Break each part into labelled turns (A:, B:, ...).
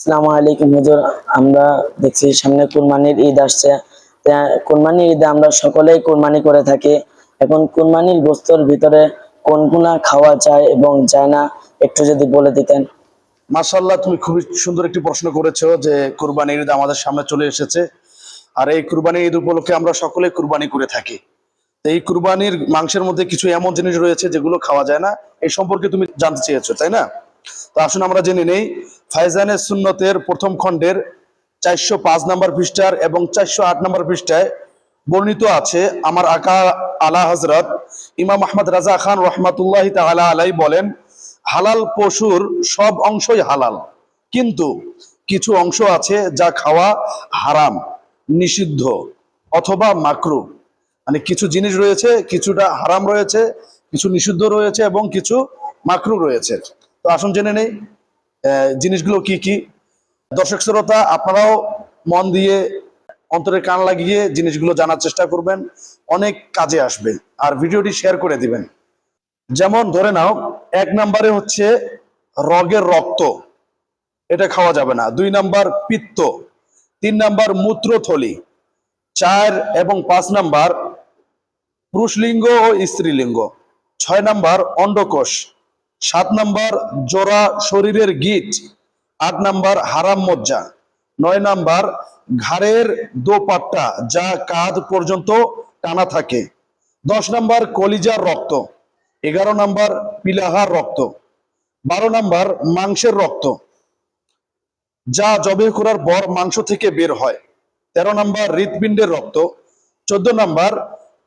A: আসসালামু আলাইকুম হুজুর, আমরা দেখছি সামনে কুরবানির ঈদ আসছে। তা কুরবানির ঈদে আমরা সকলেই কুরবানি করে থাকি। এখন কুরবানির গোস্তর ভিতরে কোনগুলা খাওয়া যায় এবং যায় না, একটু যদি বলে দিতেন।
B: মাশাল্লাহ তুমি খুবই সুন্দর একটি প্রশ্ন করেছ যে কুরবানির ঈদ আমাদের সামনে চলে এসেছে। আর এই কুরবানির ঈদ উপলক্ষে আমরা সকলে কুরবানি করে থাকি। এই কুরবানির মাংসের মধ্যে কিছু এমন জিনিস রয়েছে যেগুলো খাওয়া যায় না। এই সম্পর্কে তুমি জানতে চেয়েছো, তাই না? তো আসুন আমরা জেনে নেই। ফাইজানের সুন্নতের প্রথম খণ্ডের চারশো পাঁচ নম্বর পৃষ্ঠার এবং চারশো আট নম্বর পৃষ্ঠায় বর্ণিত আছে। আমার আকা আলা হজরত ইমাম আহমদ রাজা খান রহমাতুল্লাহ তাআলা আলাই বলেন, হালাল পশুর সব অংশই হালাল, কিন্তু কিছু অংশ আছে যা খাওয়া হারাম, নিষিদ্ধ অথবা মাকরু। মানে কিছু জিনিস রয়েছে, কিছুটা হারাম রয়েছে, কিছু নিষিদ্ধ রয়েছে এবং কিছু মাকরু রয়েছে। তো আসুন জেনে নেই। জিনিসগুলো কি কি? দর্শক শ্রোতা, আপনারাও মন দিয়ে, অন্তরে কান লাগিয়ে জিনিসগুলো জানার চেষ্টা করবেন। অনেক কাজে আসবে। আর ভিডিওটি শেয়ার করে দিবেন। যেমন ধরে নাও, এক নম্বরে হচ্ছে রগের রক্ত। এটা খাওয়া যাবে না। দুই নাম্বার পিত্ত। তিন নাম্বার মূত্রথলি। চার এবং পাঁচ নাম্বার পুরুষলিঙ্গ ও স্ত্রীলিঙ্গ। ছয় নাম্বার অন্ডকোষ। সাত নাম্বার জোড়া শরীরের গিট, আট নাম্বার হারাম মজ্জা, নয় নাম্বার ঘাড়ের দোপাট্টা যা কাঁধ পর্যন্ত টানা থাকে, দশ নাম্বার কলিজার রক্ত, এগারো নাম্বার পিলাহার রক্ত, বারো নাম্বার মাংসের রক্ত, যা জবে করার পর মাংস থেকে বের হয়, তেরো নাম্বার হৃৎপিণ্ডের রক্ত, চোদ্দ নাম্বার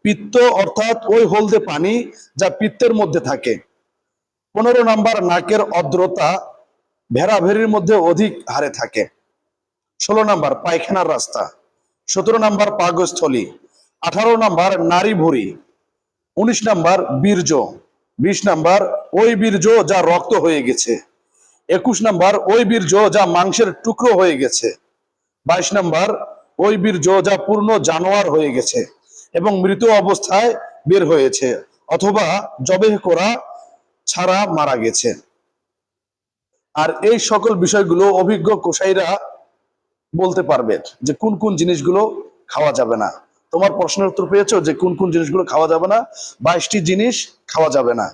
B: পিত্ত অর্থাৎ ওই হলদে পানি যা পিত্তের মধ্যে থাকে। পনেরো নাম্বার, নাকের অদ্রতা ভেড়াভেড়ির মধ্যে অধিক হারে থাকে। ষোলো নাম্বার, পায়খানার রাস্তা। সতেরো নাম্বার পাগস্থলী আঠারো নাম্বার নারী ভুঁড়ি উনিশ নাম্বার, বীর্য। বিশ নাম্বার, ওই বীর্য যা রক্ত হয়ে গেছে। একুশ নাম্বার, ওই বীর্য যা মাংসের টুকরো হয়ে গেছে। বাইশ নাম্বার, ওই বীর্য যা পূর্ণ জানোয়ার হয়ে গেছে এবং মৃত অবস্থায় বের হয়েছে। অথবা জবেহ করা ছাড়া মারা গেছে। আর এই সকল বিষয়গুলো অভিজ্ঞ কোষাইরা বলতে পারবে যে কোন কোন জিনিসগুলো খাওয়া যাবে না। তোমার প্রশ্নের উত্তর পেয়েছ যে কোন কোন জিনিসগুলো খাওয়া যাবে না? বাইশটি জিনিস খাওয়া যাবে না।